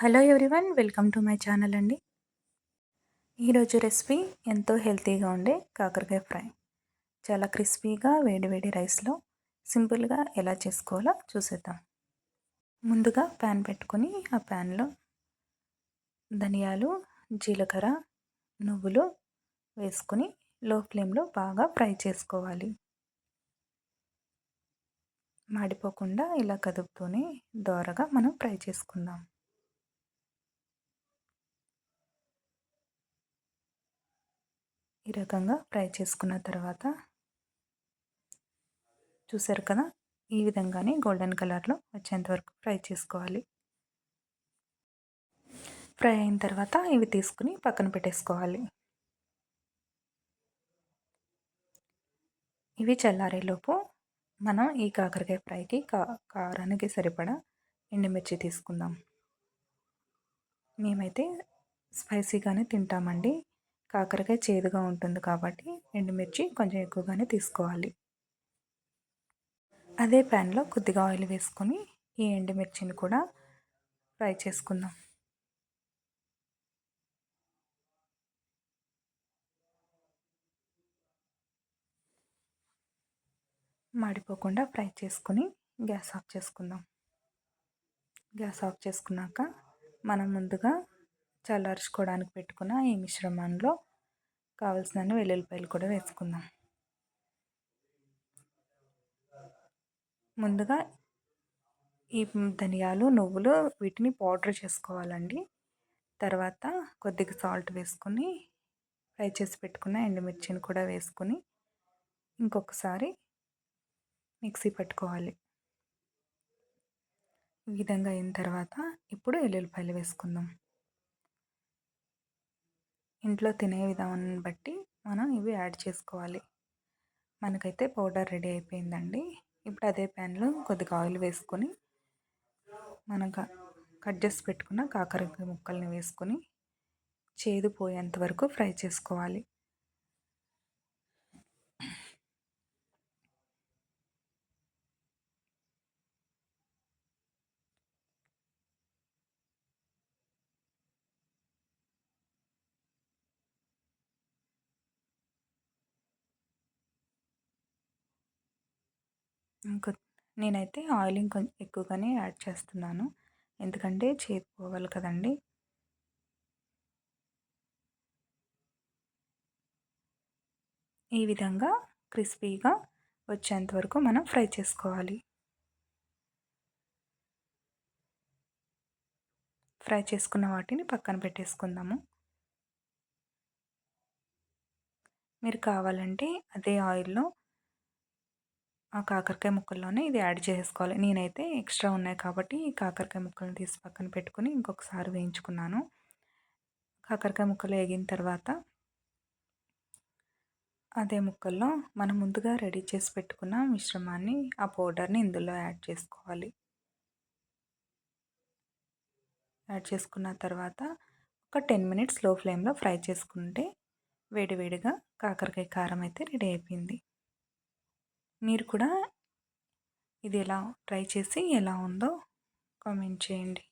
Hello everyone welcome to my channel అండి. ఈరోజు recipe ఎంతో హెల్తీగా ఉండే కాకరకాయ ఫ్రై. చాలా క్రిస్పీగా వేడివేడి రైస్లో సింపుల్గా ఎలా చేసుకోవాలో చూసేద్దాం. ముందుగా ప్యాన్ పెట్టుకొని ఆ ప్యాన్లో ధనియాలు జీలకర్ర నువ్వులు వేసుకొని లో ఫ్లేమ్లో బాగా ఫ్రై చేసుకోవాలి. మాడిపోకుండా ఇలా కదుపుతూనే దోరగా మనం ఫ్రై చేసుకుందాం. ఈ రకంగా ఫ్రై చేసుకున్న తర్వాత చూసారు కదా ఈ విధంగానే గోల్డెన్ కలర్లో వచ్చేంత వరకు ఫ్రై చేసుకోవాలి. ఫ్రై అయిన తర్వాత ఇవి తీసుకుని పక్కన పెట్టేసుకోవాలి. ఇవి చల్లారేలోపు మనం ఈ కాకరకాయ ఫ్రైకి కా కారానికి సరిపడా ఎండుమిర్చి తీసుకుందాం. మేమైతే స్పైసీగానే తింటామండి. కాకరకాయ చేదుగా ఉంటుంది కాబట్టి ఎండుమిర్చి కొంచెం ఎక్కువగానే తీసుకోవాలి. అదే ప్యాన్లో కొద్దిగా ఆయిల్ వేసుకొని ఈ ఎండుమిర్చిని కూడా ఫ్రై చేసుకుందాం. మాడిపోకుండా ఫ్రై చేసుకుని గ్యాస్ ఆఫ్ చేసుకుందాం. గ్యాస్ ఆఫ్ చేసుకున్నాక మనం ముందుగా చల్లార్చుకోవడానికి పెట్టుకున్న ఈ మిశ్రమంలో కావలసిన వెల్లుల్లిపాయలు కూడా వేసుకుందాం. ముందుగా ఈ ధనియాలు నువ్వులు వీటిని పౌడర్ చేసుకోవాలండి. తర్వాత కొద్దిగా సాల్ట్ వేసుకొని ఫ్రై చేసి పెట్టుకున్న ఎండుమిర్చిని కూడా వేసుకొని ఇంకొకసారి మిక్సీ పట్టుకోవాలి. ఈ విధంగా అయిన తర్వాత ఇప్పుడు ఎల్లుల్లిపాయలు వేసుకుందాం. ఇంట్లో తినే విధానాన్ని బట్టి మనం ఇవి యాడ్ చేసుకోవాలి. మనకైతే పౌడర్ రెడీ అయిపోయిందండి. ఇప్పుడు అదే ప్యాన్లో కొద్దిగా ఆయిల్ వేసుకొని మనం కట్ చేసి పెట్టుకున్న కాకరకాయ ముక్కల్ని వేసుకొని చేదు పోయేంత వరకు ఫ్రై చేసుకోవాలి. నేనైతే ఆయిల్ ఇంకొంచెం ఎక్కువగానే యాడ్ చేస్తున్నాను. ఎందుకంటే చేతి పోవాలి కదండి. ఈ విధంగా క్రిస్పీగా వచ్చేంత వరకు మనం ఫ్రై చేసుకోవాలి. ఫ్రై చేసుకున్న వాటిని పక్కన పెట్టేసుకుందాము. మీరు కావాలంటే అదే ఆయిల్లో ఆ కాకరకాయ ముక్కల్లోనే ఇది యాడ్ చేసుకోవాలి నేనైతే ఎక్స్ట్రా ఉన్నాయి కాబట్టి కాకరకాయ ముక్కలను తీసి పక్కన పెట్టుకుని ఇంకొకసారి వేయించుకున్నాను. కాకరకాయ ముక్కలు వేగిన తర్వాత అదే ముక్కల్లో మనం ముందుగా రెడీ చేసి పెట్టుకున్న మిశ్రమాన్ని ఆ పౌడర్ని ఇందులో యాడ్ చేసుకోవాలి. యాడ్ చేసుకున్న తర్వాత ఒక టెన్ మినిట్స్లో ఫ్లేమ్లో ఫ్రై చేసుకుంటే వేడివేడిగా కాకరకాయ కారం అయితే రెడీ అయిపోయింది. మీరు కూడా ఇది ఎలా ట్రై చేసి ఎలా ఉందో కామెంట్ చేయండి.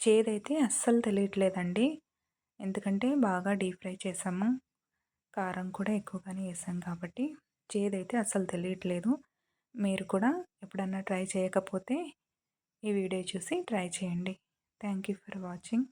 చేదైతే అస్సలు తెలియట్లేదండి. ఎందుకంటే బాగా డీప్ ఫ్రై చేసాము. కారం కూడా ఎక్కువగానే వేసాం కాబట్టి చేదైతే అస్సలు తెలియట్లేదు. మీరు కూడా ఎప్పుడన్నా ట్రై చేయకపోతే ఈ వీడియో చూసి ట్రై చేయండి. Thank you for watching.